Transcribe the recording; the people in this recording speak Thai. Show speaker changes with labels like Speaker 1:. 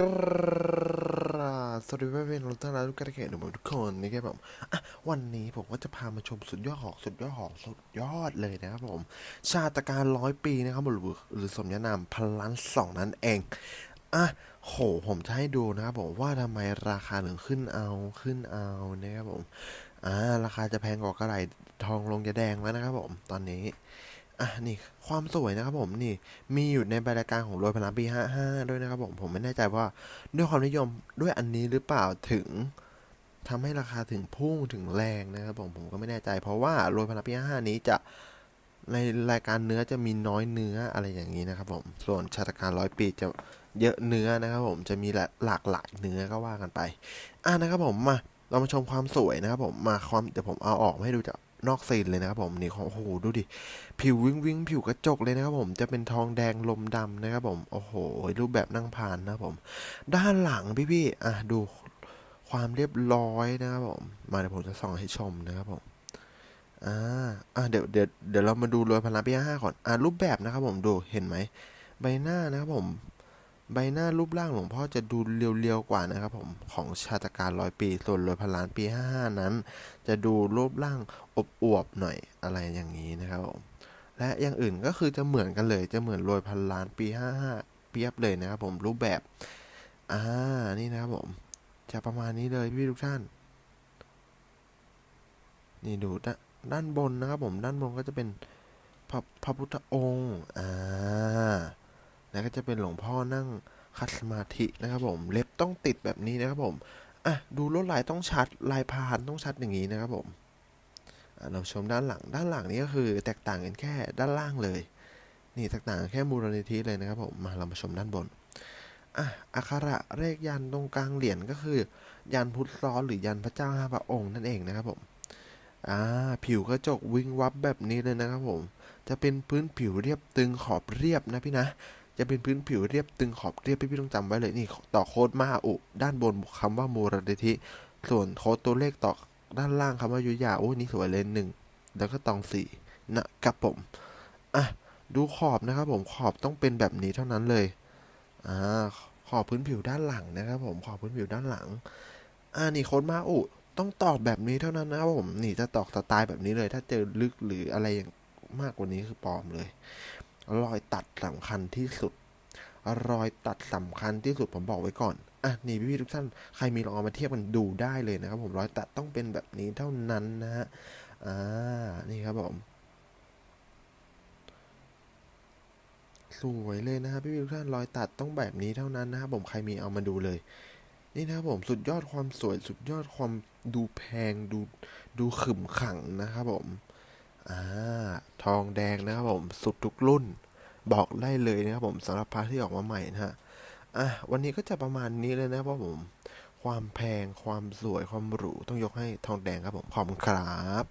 Speaker 1: กราสวัสดีเพื่อนๆทุกท่านและทุกท่านทุกคนนะครับผมวันนี้ผมก็จะพามาชมสุดยอดของสุดยอดของสุดยอดเลยนะครับผม ชาตการร้อยปีนะครับหรือหรือสมญานามพันล้านสองนั่นเองอะโหผมจะให้ดูนะครับผมว่าทำไมราคาถึงขึ้นเอาขึ้นเอานะครับผมอ่าราคาจะแพงกว่ากระไรทองลงจะแดงแล้วนะครับผมตอนนี้ อะนี่ความสวยนะครับผมนี่มีอยู่ในบรายการของโรยพลังปี 55 ด้วยนะครับผมผมไม่แน่ใจว่าด้วยความนิยมด้วยอันนี้หรือเปล่าถึงทำให้ราคาถึงพุ่งถึงแรงนะครับผมผมก็ไม่แน่ใจ เพราะว่าโรยพลังปี 55 นี้จะในรายการเนื้อจะมีน้อยเนื้ออะไรอย่างนี้นะครับผมส่วนชาตการร้อยปีจะเยอะเนื้อนะครับผมจะมีหลากหลายเนื้อก็ว่ากันไป อะนะครับผมมาเรามาชมความสวยนะครับผมมาความเดี๋ยวผมเอาออกให้ดูจาก นอกซีนเลยนะครับผมนี่โอ้โหดูดิ ผิววิงวิงผิวกระจกเลยนะครับผมจะเป็นทองแดงลมดำนะครับผมโอ้โห รูปแบบนั่งพานนะครับผม ด้านหลังพี่ๆอะดูความเรียบร้อยนะครับผม มาเดี๋ยวผมจะส่องให้ชมนะครับผมอ่าอะเดี๋ยวเดี๋ยวเดี๋ยวเรามาดูรอยพันล้านปีห้าก่อนอะรูปแบบนะครับผมดูเห็นไหมใบหน้านะครับผม ใบหน้ารูปร่างหลวงพ่อจะดูเรียวๆกว่านะครับผมของชาตการร้อยปี ส่วนรอยพันล้านปีห้าห้านั้น จะดูรูปร่างอบอวบหน่อยอะไรอย่างนี้นะครับผมและอย่างอื่นก็คือจะเหมือนกันเลยจะเหมือนโรยพันล้านปี 55 เปียบเลยนะครับผมรูปแบบอ่านี่นะครับผมจะประมาณนี้เลยพี่ทุกท่าน นี่ดูด้านด้านบนนะครับผมด้านบนก็จะเป็นพระพระพุทธองค์อ่า แล้วก็จะเป็นหลวงพ่อนั่งคัดสมาธินะครับผม เล็บต้องติดแบบนี้นะครับผม อะ ดูลวดลายต้องชัด ลายพานต้องชัดอย่างนี้นะครับผมเราชมด้านหลัง ด้านหลังนี้ก็คือแตกต่างกันแค่ด้านล่างเลย นี่แตกต่างแค่มูลนิธิเลยนะครับผม มาเรามาชมด้านบน อะ อักขระเลขยันตรงกลางเหรียญก็คือ ยันพุทธซ้อนหรือยันพระเจ้าห้าพระองค์นั่นเองนะครับผม อ่า ผิวกระจกวิงวับแบบนี้เลยนะครับผม จะเป็นพื้นผิวเรียบตึงขอบเรียบนะพี่นะ จะเป็นพื้นผิวเรียบตึงขอบเรียบพี่พี่ต้องจำไว้เลยนี่ต่อโค้ดมาอุด้านบนคำว่ามูลนิธิ ส่วนโค้ดตัวเลขต่อด้านล่างคำว่ายุยาโอ้นี่สวยเลยหนึ่งแล้วก็ตองสี่นะครับผมอะดูขอบนะครับผมขอบต้องเป็นแบบนี้เท่านั้นเลยอ่าขอบพื้นผิวด้านหลังนะครับผมขอบพื้นผิวด้านหลังอ่านี่โค้ดมาอุต้องตอกแบบนี้เท่านั้นนะครับผมนี่จะตอกสไตล์แบบนี้เลย ถ้าเจอลึกหรืออะไรอย่างมากกว่านี้คือปลอมเลย รอยตัดสำคัญที่สุด รอยตัดสำคัญที่สุดผมบอกไว้ก่อนอะนี่พี่ๆทุกท่านใครมีลองเอามาเทียบกันดูได้เลยนะครับ ผมรอยตัดต้องเป็นแบบนี้เท่านั้นนะฮะอ่านี่ครับผมสวยเลยนะครับพี่ๆทุกท่านรอยตัดต้องแบบนี้เท่านั้นนะครับผมใครมีเอามาดูเลย นี่นะครับผมสุดยอดความสวยสุดยอดความดูแพงดูดูขึมขังนะครับผม อ่าทองแดงนะครับผมสุดทุกรุ่น บอกได้เลยนะครับผมสำหรับพระที่ออกมาใหม่นะฮะอะวันนี้ก็จะประมาณนี้เลยนะครับผม ความแพงความสวยความหรูต้องยกให้ทองแดงครับผมขอบคุณครับ